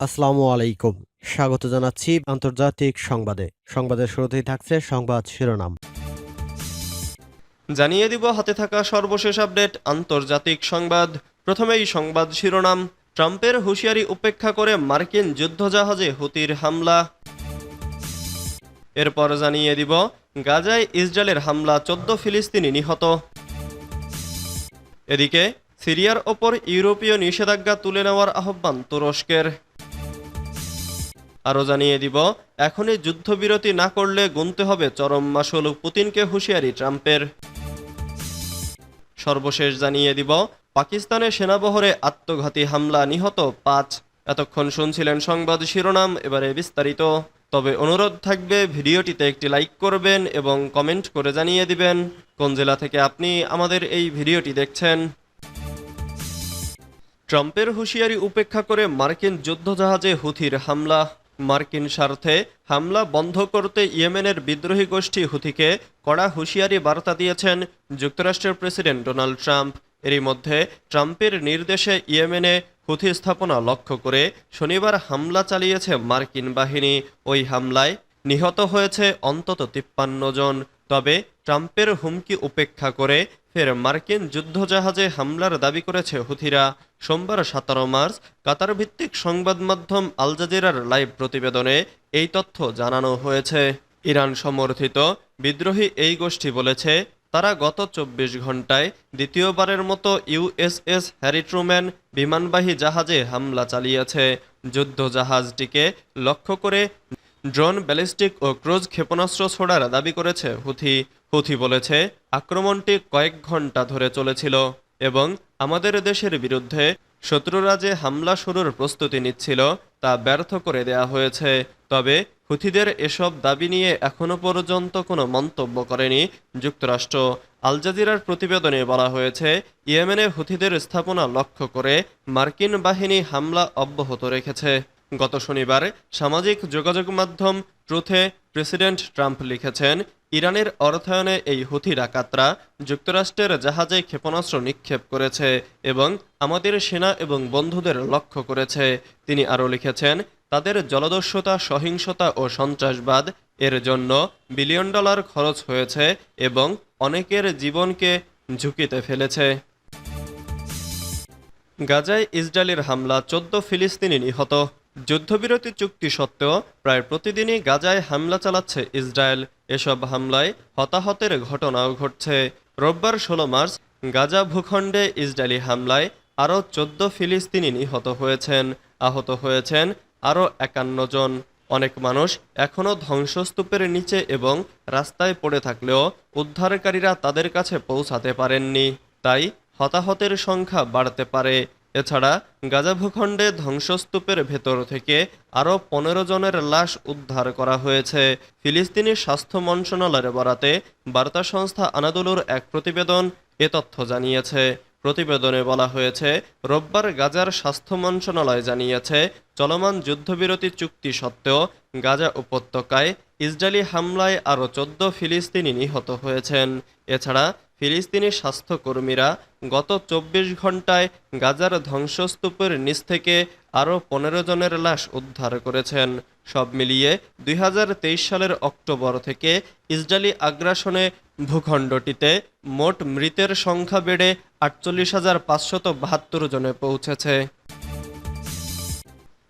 আসসালামু আলাইকুম। স্বাগত জানাচ্ছি আন্তর্জাতিক সংবাদে। সংবাদের শুরুতেই থাকছে সংবাদ শিরোনাম। জানিয়ে দিব, হাতে থাকা সর্বশেষ আপডেট, আন্তর্জাতিক সংবাদ। প্রথমেই সংবাদ শিরোনাম, ট্রাম্পের হুঁশিয়ারি উপেক্ষা করে মার্কিন যুদ্ধজাহাজে হুতির হামলা। এরপর জানিয়ে দিব, গাজায় ইসরায়েলের হামলা চোদ্দ ফিলিস্তিনি নিহত। এদিকে, সিরিয়ার ওপর ইউরোপীয় নিষেধাজ্ঞা তুলে নেওয়ার আহ্বান তুরস্কের। আরও জানিয়ে দিব, এখনই যুদ্ধবিরতি না করলে গুনতে হবে চরম মাসুল পুতিনকে হুঁশিয়ারি ট্রাম্পের। সর্বশেষ জানিয়ে দিব, পাকিস্তানের সেনাবহরে আত্মঘাতী হামলা নিহত পাঁচ। এতক্ষণ শুনছিলেন সংবাদ শিরোনাম, এবারে বিস্তারিত। তবে অনুরোধ থাকবে, ভিডিওটিতে একটি লাইক করবেন এবং কমেন্ট করে জানিয়ে দিবেন, কোন জেলা থেকে আপনি আমাদের এই ভিডিওটি দেখছেন। ট্রাম্পের হুঁশিয়ারি উপেক্ষা করে মার্কিন যুদ্ধজাহাজে হুথির হামলা। মার্কিন স্বার্থে হামলা বন্ধ করতে ইয়েমেনের বিদ্রোহী গোষ্ঠী হুথিকে কড়া হুঁশিয়ারি বার্তা দিয়েছেন যুক্তরাষ্ট্রের প্রেসিডেন্ট ডোনাল্ড ট্রাম্প। এরই মধ্যে ট্রাম্পের নির্দেশে ইয়েমেনে হুথি স্থাপনা লক্ষ্য করে শনিবার হামলা চালিয়েছে মার্কিন বাহিনী। ওই হামলায় নিহত হয়েছে অন্তত তিপ্পান্ন জন। তবে ট্রাম্পের হুমকি উপেক্ষা করে ফের মার্কিন যুদ্ধজাহাজে হামলার দাবি করেছে হুথিরা। সোমবার সতেরো মার্চ কাতার ভিত্তিক সংবাদ মাধ্যম আল জাজিরার লাইভ প্রতিবেদনে এই তথ্য জানানো হয়েছে। ইরান সমর্থিত বিদ্রোহী এই গোষ্ঠী বলেছে, তারা গত চব্বিশ ঘন্টায় দ্বিতীয়বারের মতো ইউএসএস হ্যারি ট্রুম্যান বিমানবাহী জাহাজে হামলা চালিয়েছে। যুদ্ধ জাহাজটিকে লক্ষ্য করে ড্রোন, ব্যালিস্টিক ও ক্রুজ ক্ষেপণাস্ত্র ছোড়ার দাবি করেছে হুথি। হুথি বলেছে, আক্রমণটি কয়েক ঘণ্টা ধরে চলেছিল এবং আমাদের দেশের বিরুদ্ধে শত্রুরা যে হামলা শুরুর প্রস্তুতি নিচ্ছিল তা ব্যর্থ করে দেয়া হয়েছে। তবে হুথিদের এসব দাবি নিয়ে এখনও পর্যন্ত কোনো মন্তব্য করেনি যুক্তরাষ্ট্র। আল জাজিরার প্রতিবেদনে বলা হয়েছে, ইয়েমেনে হুথিদের স্থাপনা লক্ষ্য করে মার্কিন বাহিনী হামলা অব্যাহত রেখেছে। গত শনিবার সামাজিক যোগাযোগ মাধ্যম ট্রুথে প্রেসিডেন্ট ট্রাম্প লিখেছেন, ইরানের অর্থায়নে এই হুথি ডাকাতরা যুক্তরাষ্ট্রের জাহাজে ক্ষেপণাস্ত্র নিক্ষেপ করেছে এবং আমাদের সেনা এবং বন্ধুদের লক্ষ্য করেছে। তিনি আরও লিখেছেন, তাদের জলদস্যুতা, সহিংসতা ও সন্ত্রাসবাদ এর জন্য বিলিয়ন ডলার খরচ হয়েছে এবং অনেকের জীবনকে ঝুঁকিতে ফেলেছে। গাজায় ইসরায়েলের হামলা চোদ্দ ফিলিস্তিনি নিহত। যুদ্ধবিরতি চুক্তি সত্ত্বেও প্রায় প্রতিদিনই গাজায় হামলা চালাচ্ছে ইসরায়েল। এসব হামলায় হতাহতের ঘটনাও ঘটছে। রোববার ষোলো মার্চ গাজা ভূখণ্ডে ইসরায়েলি হামলায় আরও চোদ্দ ফিলিস্তিনি নিহত হয়েছেন। আহত হয়েছেন আরও একান্ন জন। অনেক মানুষ এখনও ধ্বংসস্তূপের নিচে এবং রাস্তায় পড়ে থাকলেও উদ্ধারকারীরা তাদের কাছে পৌঁছাতে পারেননি। তাই হতাহতের সংখ্যা বাড়তে পারে। এছাড়া গাজা ভূখণ্ডে ধ্বংসস্তূপের ভেতর থেকে আরও পনেরো জনের লাশ উদ্ধার করা হয়েছে। ফিলিস্তিনি স্বাস্থ্য মন্ত্রণালয়ের বরাতে বার্তা সংস্থা আনাদুলুর এক প্রতিবেদন এ তথ্য জানিয়েছে। প্রতিবেদনে বলা হয়েছে, রোববার গাজার স্বাস্থ্য মন্ত্রণালয় জানিয়েছে, চলমান যুদ্ধবিরতি চুক্তি সত্ত্বেও গাজা উপত্যকায় ইসরায়েলি হামলায় আরও চোদ্দ ফিলিস্তিনি নিহত হয়েছেন। এছাড়া ফিলিস্তিনি স্বাস্থ্যকর্মীরা গত চব্বিশ ঘন্টায় গাজার ধ্বংসস্তূপের নিচ থেকে আরও পনেরো জনের লাশ উদ্ধার করেছেন। সব মিলিয়ে দুই হাজার তেইশ সালের অক্টোবর থেকে ইসরায়েলি আগ্রাসনে ভূখণ্ডটিতে মোট মৃতের সংখ্যা বেড়ে আটচল্লিশ হাজার পাঁচশত বাহাত্তর জনে পৌঁছেছে।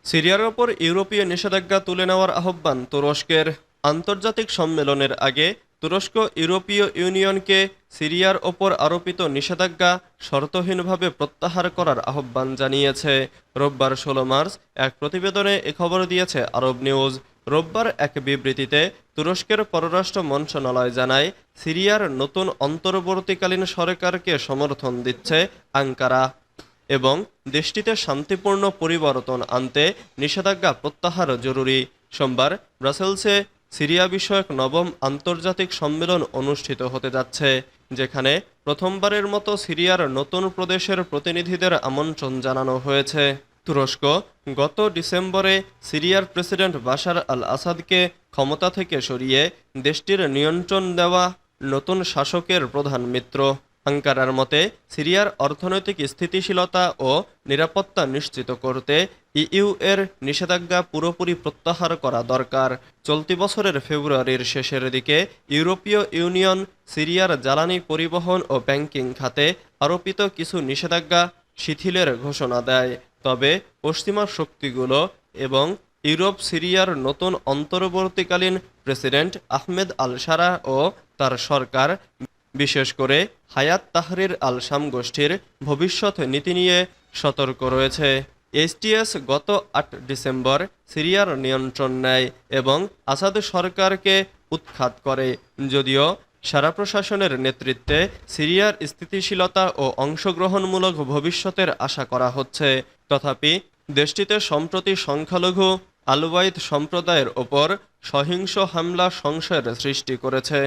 সিরিয়ার ওপর ইউরোপীয় নিষেধাজ্ঞা তুলে নেওয়ার আহ্বান তুরস্কের। আন্তর্জাতিক সম্মেলনের আগে তুরস্ক ইউরোপীয় ইউনিয়নকে সিরিয়ার ওপর আরোপিত নিষেধাজ্ঞা শর্তহীনভাবে প্রত্যাহার করার আহ্বান জানিয়েছে। রোববার ষোলো মার্চ এক প্রতিবেদনে এ খবর দিয়েছে আরব নিউজ। রোববার এক বিবৃতিতে তুরস্কের পররাষ্ট্র মন্ত্রণালয় জানায়, সিরিয়ার নতুন অন্তর্বর্তীকালীন সরকারকে সমর্থন দিচ্ছে আঙ্কারা এবং দেশটিতে শান্তিপূর্ণ পরিবর্তন আনতে নিষেধাজ্ঞা প্রত্যাহার জরুরি। সোমবার ব্রাসেলসে সিরিয়া বিষয়ক নবম আন্তর্জাতিক সম্মেলন অনুষ্ঠিত হতে যাচ্ছে, যেখানে প্রথমবারের মতো সিরিয়ার নতুন প্রদেশের প্রতিনিধিদের আমন্ত্রণ জানানো হয়েছে। তুরস্ক গত ডিসেম্বরে সিরিয়ার প্রেসিডেন্ট বাশার আল আসাদকে ক্ষমতা থেকে সরিয়ে দেশটির নিয়ন্ত্রণ দেওয়া নতুন শাসকের প্রধান মিত্র। আঙ্কারার মতে সিরিয়ার অর্থনৈতিক স্থিতিশীলতা ও নিরাপত্তা নিশ্চিত করতে ইইউ এর নিষেধাজ্ঞা পুরোপুরি প্রত্যাহার করা দরকার। চলতি বছরের ফেব্রুয়ারির শেষের দিকে ইউরোপীয় ইউনিয়ন সিরিয়ার জ্বালানি পরিবহন ও ব্যাংকিং খাতে আরোপিত কিছু নিষেধাজ্ঞা শিথিলের ঘোষণা দেয়। তবে পশ্চিমা শক্তিগুলো এবং ইউরোপ সিরিয়ার নতুন অন্তর্বর্তীকালীন প্রেসিডেন্ট আহমেদ আল সারা ও তার সরকার বিশেষ করে হায়াত তাহরির আল শাম গোষ্ঠীর ভবিষ্যৎ নীতি নিয়ে সতর্ক রয়েছে। এসটিএস গত আট ডিসেম্বর সিরিয়ার নিয়ন্ত্রণ নেয় এবং আসাদ সরকারকে উৎখাত করে। যদিও সারা প্রশাসনের নেতৃত্বে সিরিয়ার স্থিতিশীলতা ও অংশগ্রহণমূলক ভবিষ্যতের আশা করা হচ্ছে। তথাপি দেশটিতে সম্প্রতি সংখ্যালঘু আলুবাইদ সম্প্রদায়ের ওপর সহিংস হামলা সংশয়ের সৃষ্টি করেছে।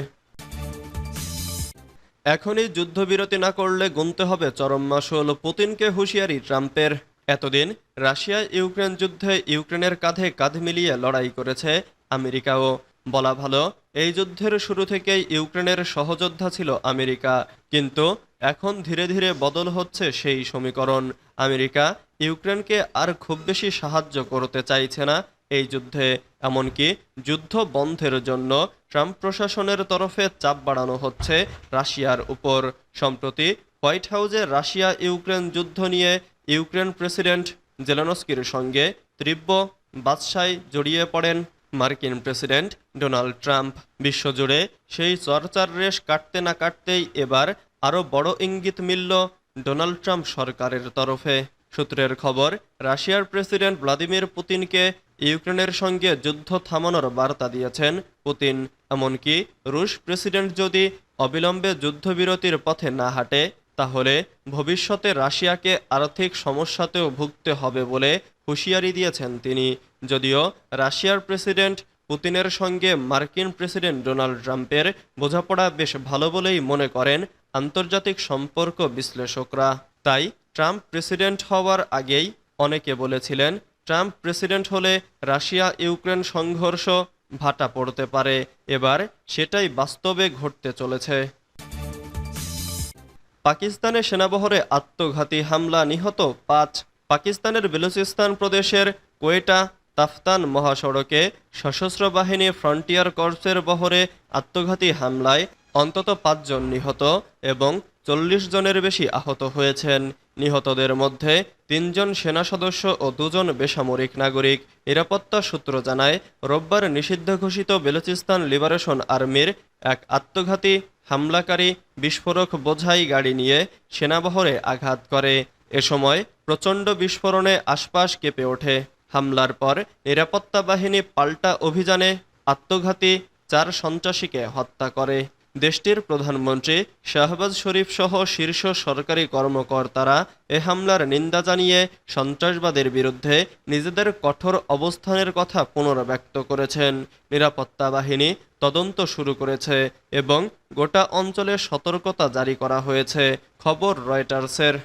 এখনই যুদ্ধবিরতি না করলে গুনতে হবে চরম মাসুল পুতিনকে হুঁশিয়ারি ট্রাম্পের। এতদিন রাশিয়া ইউক্রেন যুদ্ধে ইউক্রেনের কাঁধে কাঁধ মিলিয়ে লড়াই করেছে আমেরিকাও। বলা ভালো, এই যুদ্ধের শুরু থেকেই ইউক্রেনের সহযোদ্ধা ছিল আমেরিকা, কিন্তু এখন ধীরে ধীরে বদল হচ্ছে সেই সমীকরণ। আমেরিকা ইউক্রেনকে আর খুব বেশি সাহায্য করতে চাইছে না এই যুদ্ধে, এমনকি যুদ্ধ বন্ধের জন্য ট্রাম্প প্রশাসনের তরফে চাপ বাড়ানো হচ্ছে রাশিয়ার উপর। সম্প্রতি হোয়াইট হাউসে রাশিয়া ইউক্রেন যুদ্ধ নিয়ে ইউক্রেন প্রেসিডেন্ট জেলানস্কির সঙ্গে তীব্র বাদশায় জড়িয়ে পড়েন মার্কিন প্রেসিডেন্ট ডোনাল্ড ট্রাম্প। বিশ্বজুড়ে সেই চর্চার রেশ কাটতে না কাটতেই এবার আরও বড় ইঙ্গিত মিলল ডোনাল্ড ট্রাম্প সরকারের তরফে। সূত্রের খবর, রাশিয়ার প্রেসিডেন্ট ভ্লাদিমির পুতিনকে ইউক্রেনের সঙ্গে যুদ্ধ থামানোর বার্তা দিয়েছেন পুতিন। এমনকি রুশ প্রেসিডেন্ট যদি অবিলম্বে যুদ্ধবিরতির পথে না হাঁটে, তাহলে ভবিষ্যতে রাশিয়াকে আর্থিক সমস্যাতেও ভুগতে হবে বলে হুঁশিয়ারি দিয়েছেন তিনি। যদিও রাশিয়ার প্রেসিডেন্ট পুতিনের সঙ্গে মার্কিন প্রেসিডেন্ট ডোনাল্ড ট্রাম্পের বোঝাপড়া বেশ ভালো বলেই মনে করেন আন্তর্জাতিক সম্পর্ক বিশ্লেষকরা। তাই ট্রাম্প প্রেসিডেন্ট হওয়ার আগেই অনেকে বলেছিলেন ট্রাম্প প্রেসিডেন্ট হলে রাশিয়া ইউক্রেন সংঘর্ষ ভাটা পড়তে পারে। এবার সেটাই বাস্তবে ঘটতে চলেছে। পাকিস্তানে সেনাবহরে আত্মঘাতী হামলা নিহত পাঁচ পাকিস্তানের বেলুচিস্তান প্রদেশের কোয়েটা তাফতান মহাসড়কে সশস্ত্র বাহিনী ফ্রন্টিয়ার কর্পসের বহরে আত্মঘাতী হামলায় অন্তত পাঁচজন নিহত এবং চল্লিশ জনের বেশি আহত হয়েছেন। নিহতদের মধ্যে তিনজন সেনা সদস্য ও দুজন বেসামরিক নাগরিক। নিরাপত্তা সূত্র জানায়, রোববার নিষিদ্ধ ঘোষিত বেলুচিস্তান লিবারেশন আর্মির এক আত্মঘাতী হামলাকারী বিস্ফোরক বোঝাই গাড়ি নিয়ে সেনাবহরে আঘাত করে। এ সময় প্রচণ্ড বিস্ফোরণে আশপাশ কেঁপে ওঠে। হামলার পর নিরাপত্তা বাহিনী পাল্টা অভিযানে আত্মঘাতী চার সন্ত্রাসীকে হত্যা করে। দেশটির প্রধানমন্ত্রী শাহবাজ শরীফ সহ শীর্ষ সরকারি কর্মকর্তারা এ হামলার নিন্দা জানিয়ে সন্ত্রাসবাদের বিরুদ্ধে নিজেদের কঠোর অবস্থানের কথা পুনর্ব্যক্ত করেছেন। নিরাপত্তা বাহিনী তদন্ত শুরু করেছে এবং গোটা অঞ্চলে সতর্কতা জারি করা হয়েছে, খবর রয়টার্সের।